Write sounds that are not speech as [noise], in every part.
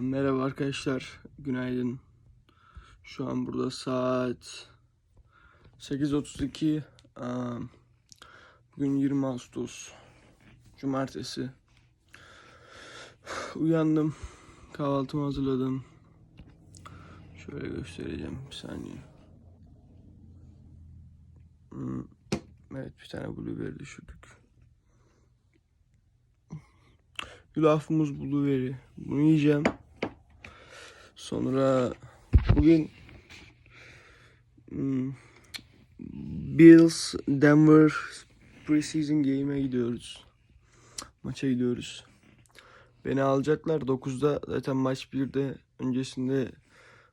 Merhaba arkadaşlar. Günaydın. Şu an burada saat 8.32. Aa, Bugün 20 Ağustos. Cumartesi. Uyandım. Kahvaltımı hazırladım. Şöyle göstereceğim bir saniye. Hmm, Evet bir tane blueberry düşürdük. Yulafımız blueberry. Bunu yiyeceğim. Sonra bugün hmm, Bills Denver preseason game'e gidiyoruz. Maça gidiyoruz. Beni alacaklar 9'da zaten maç 1'de öncesinde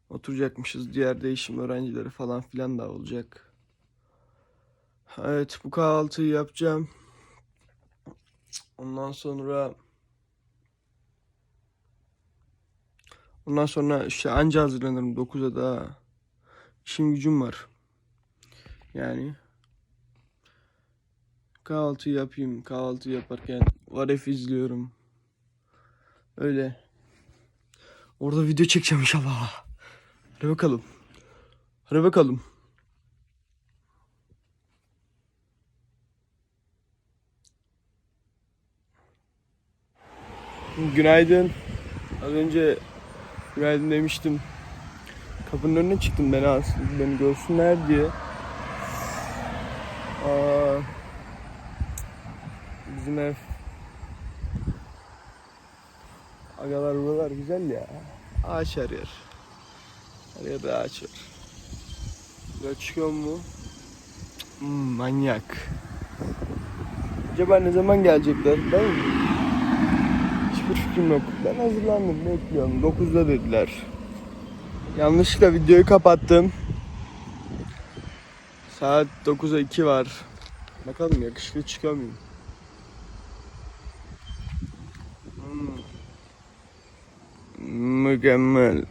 oturacakmışız. Diğer değişim öğrencileri falan filan da olacak. Evet bu kahvaltıyı yapacağım. Ondan sonra Ondan sonra işte anca hazırlanırım 9'a da işim gücüm var. Yani kahvaltı yapayım. Kahvaltı yaparken Varef izliyorum. Öyle. Orada video çekeceğim inşallah. Hadi bakalım. Hadi bakalım. Günaydın. Az önce günaydın demiştim. Kapının önüne çıktım beni alsın, beni görsünler diye. Aa, bizim ev Agalar buralar güzel ya. Ağaç her yer. Her yerde ağaç var. Böyle çıkıyor mu? Hmm, manyak. Acaba ne zaman gelecekler? Ben Hiçbir fikrim yok. Ben hazırlandım bekliyorum. 9'da dediler. Yanlışlıkla videoyu kapattım. Saat 9'a 2 var. Bakalım yakışıklı çıkıyor muyum? Hmm. Mükemmel.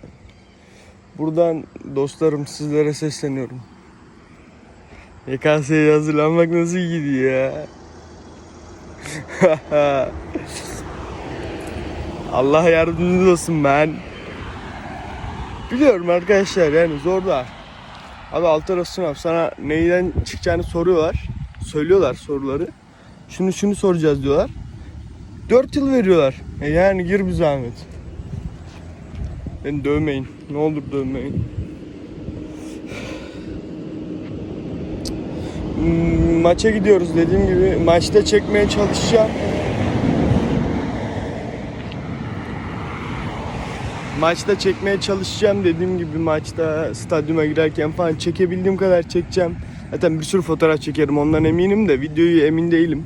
Buradan dostlarım sizlere sesleniyorum. YKS'ye hazırlanmak nasıl gidiyor ya? [laughs] Allah yardımcınız olsun ben. Biliyorum arkadaşlar yani zor da. Abi alt tarafı sınav sana neyden çıkacağını soruyorlar. Söylüyorlar soruları. Şunu şunu soracağız diyorlar. 4 yıl veriyorlar. E yani gir bir zahmet. Beni dövmeyin. Ne olur dövmeyin. Hmm, Maça gidiyoruz dediğim gibi. Maçta çekmeye çalışacağım. Maçta çekmeye çalışacağım dediğim gibi maçta stadyuma girerken falan çekebildiğim kadar çekeceğim. Zaten bir sürü fotoğraf çekerim ondan eminim de videoyu emin değilim.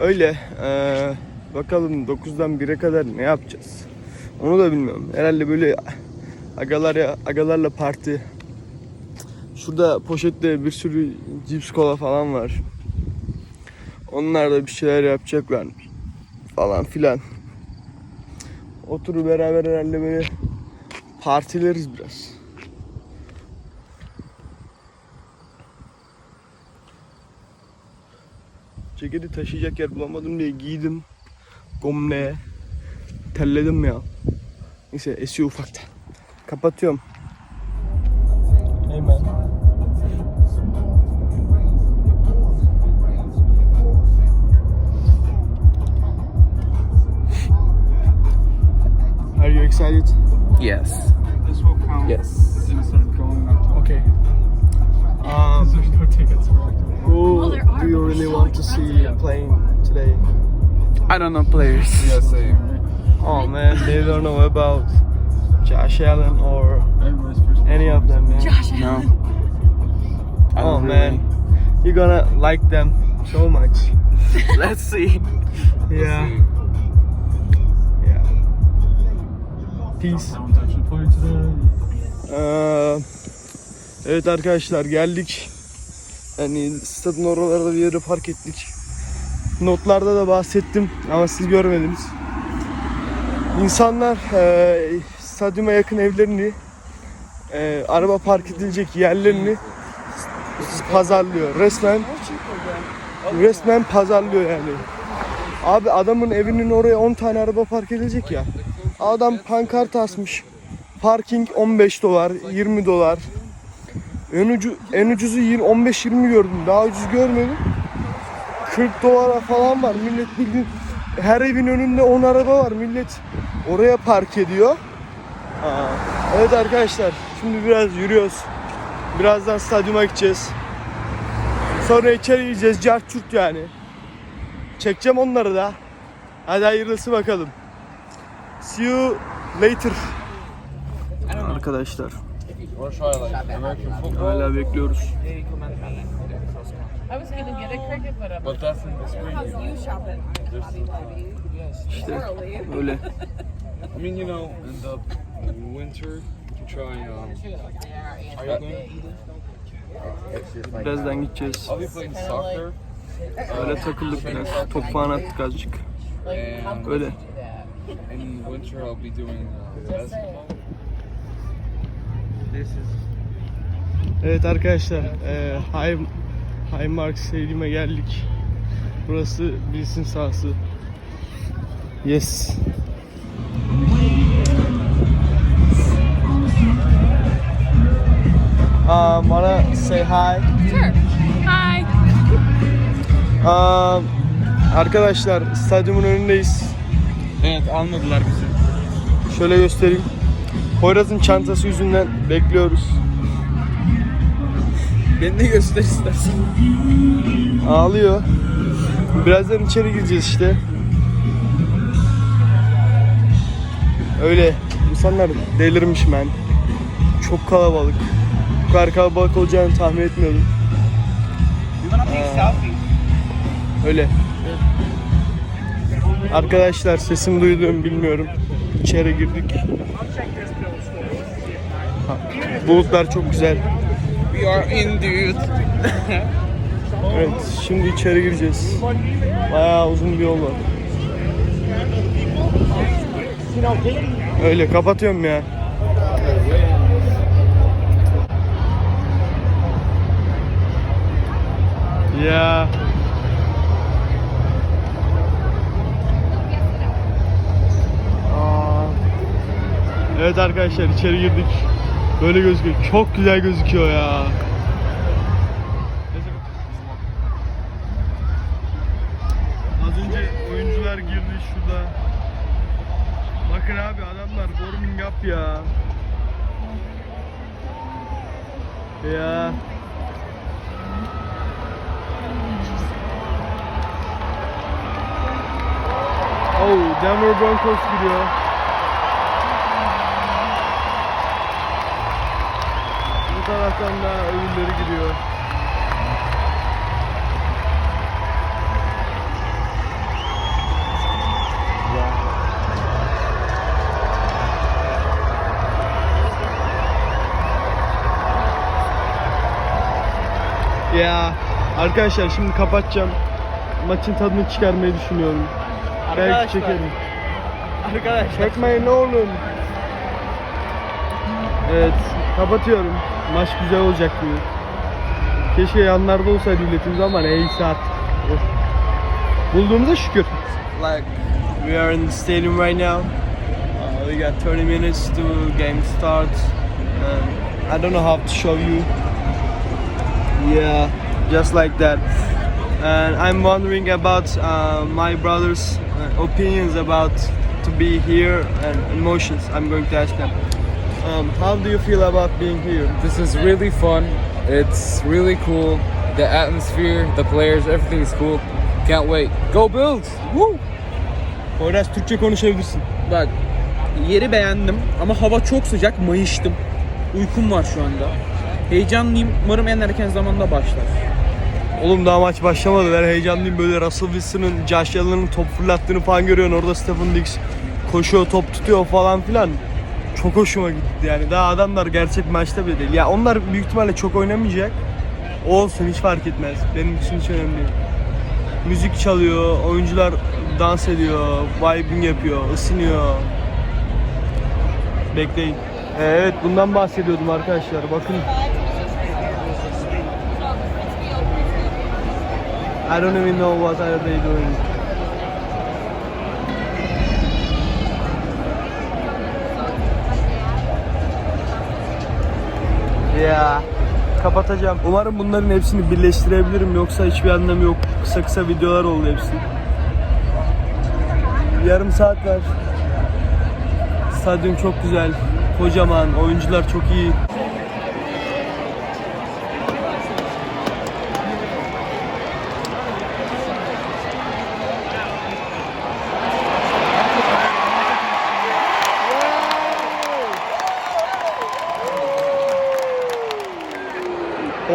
Öyle eee, bakalım 9'dan 1'e kadar ne yapacağız? Onu da bilmiyorum. Herhalde böyle agalar agalarla parti. Şurada poşette bir sürü cips kola falan var. Onlar da bir şeyler yapacaklar falan filan. Oturup beraber herhalde böyle partileriz biraz. Ceketi taşıyacak yer bulamadım diye giydim. Gomle. Telledim ya. Neyse esiyor ufaktan. Kapatıyorum. Are excited? Yes. This will count. Yes. And start going up Okay. Um, There's no tickets for active. who Well, there are, do you but really we're so want to see expensive. playing today? I don't know players. Yeah, same. Oh man, they don't know about Josh Allen or Everybody's first. any of them, man. Josh No. Allen. I Oh don't man, you're gonna like them so much. [laughs] Let's see. Yeah. Yeah. Peace. Ee, evet arkadaşlar geldik. Yani stadın oralarda bir yere park ettik. Notlarda da bahsettim ama siz görmediniz. İnsanlar e, stadyuma yakın evlerini, e, araba park edilecek yerlerini pazarlıyor. Resmen resmen pazarlıyor yani. Abi adamın evinin oraya 10 tane araba park edilecek ya. Adam pankart asmış. Parking 15 dolar, 20 dolar. En, ucu, en ucuzu 15-20 gördüm. Daha ucuz görmedim. 40 dolara falan var. Millet bildiğin her evin önünde 10 araba var. Millet oraya park ediyor. Aa, evet arkadaşlar şimdi biraz yürüyoruz. Birazdan stadyuma gideceğiz. Sonra içeri gireceğiz. Carçurt yani. Çekeceğim onları da. Hadi hayırlısı bakalım. See you later. Arkadaşlar hala bekliyoruz. İşte öyle. I mean, you know, in the winter, you can try. Um, are you going? Birazdan gideceğiz. Öyle takıldık biraz. Top falan attık azıcık. Öyle. In winter, I'll be doing uh, basketball. Evet arkadaşlar, e, High, High Mark Stadium'a geldik. Burası bilsin sahası. Yes. Um, wanna say hi? Sure. Hi. Um, arkadaşlar stadyumun önündeyiz. Evet almadılar bizi. Şöyle göstereyim. Poyraz'ın çantası yüzünden bekliyoruz. Beni de göster istersen. Ağlıyor. Birazdan içeri gireceğiz işte. Öyle. İnsanlar delirmiş ben. Çok kalabalık. Bu kadar kalabalık olacağını tahmin etmiyordum. Öyle. Arkadaşlar sesim duydum bilmiyorum. İçeri girdik. Ha, Bulutlar çok güzel. We are in dude. [laughs] Evet, şimdi içeri gireceğiz. Bayağı uzun bir yol var. Öyle kapatıyorum ya. Ya. Evet arkadaşlar içeri girdik. Böyle gözüküyor. Çok güzel gözüküyor ya. Az önce oyuncular girdi şurada. Bakın abi adamlar warming up ya. Ya. Oh, Denver Broncos gidiyor. Bu taraftan da öbürleri gidiyor. Ya arkadaşlar şimdi kapatacağım. Maçın tadını çıkarmayı düşünüyorum. Belki çekerim. Arkadaşlar. Çekmeyin oğlum. Evet kapatıyorum. Maç güzel olacak gibi. Keşke yanlarda olsaydı milletimiz ama neyse artık. Bulduğumuza şükür. Like we are in the stadium right now. Uh, we got 30 minutes to game start. And I don't know how to show you. Yeah, just like that. And I'm wondering about uh, my brother's uh, opinions about to be here and emotions. I'm going to ask them. Um, how do you feel about being here? This is really fun. It's really cool. The atmosphere, the players, everything is cool. Can't wait. Go Bills! Woo! Poyraz Türkçe konuşabilirsin. Bak yeri beğendim ama hava çok sıcak mayıştım. Uykum var şu anda. Heyecanlıyım. Umarım en erken zamanda başlar. Oğlum daha maç başlamadı. Ben heyecanlıyım. Böyle Russell Wilson'ın, Josh Allen'ın top fırlattığını falan görüyorsun. Orada Stephen Diggs koşuyor, top tutuyor falan filan. Çok hoşuma gitti yani. Daha adamlar gerçek maçta bile değil. Ya onlar büyük ihtimalle çok oynamayacak. Olsun hiç fark etmez. Benim için hiç önemli değil. Müzik çalıyor, oyuncular dans ediyor, vibing yapıyor, ısınıyor. Bekleyin. Ee, Evet bundan bahsediyordum arkadaşlar. Bakın I don't even know what are doing. Ya kapatacağım. Umarım bunların hepsini birleştirebilirim yoksa hiçbir anlamı yok. Kısa kısa videolar oldu hepsi. Yarım saat var. Stadyum çok güzel, kocaman, oyuncular çok iyi.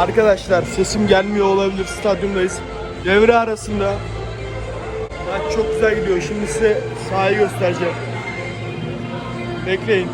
Arkadaşlar sesim gelmiyor olabilir stadyumdayız. Devre arasında maç çok güzel gidiyor. Şimdi size sahayı göstereceğim. Bekleyin.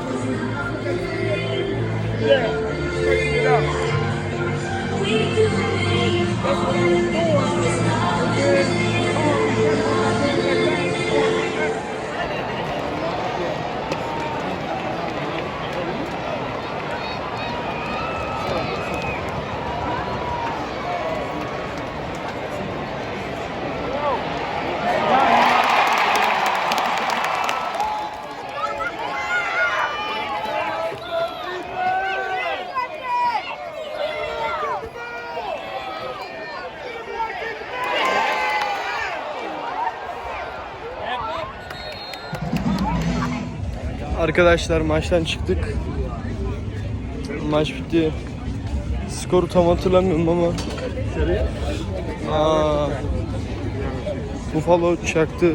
Arkadaşlar maçtan çıktık. Maç bitti. Skoru tam hatırlamıyorum ama. Aa, Buffalo çaktı.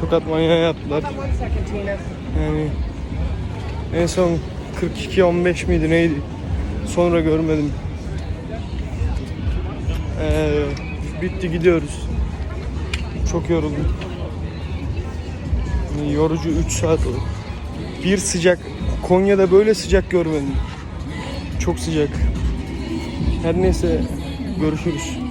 Tokat manyağı yaptılar. Yani en son 42-15 miydi neydi? Sonra görmedim. Ee, bitti gidiyoruz. Çok yoruldum. Yorucu 3 saat oldu. Bir sıcak. Konya'da böyle sıcak görmedim. Çok sıcak. Her neyse görüşürüz.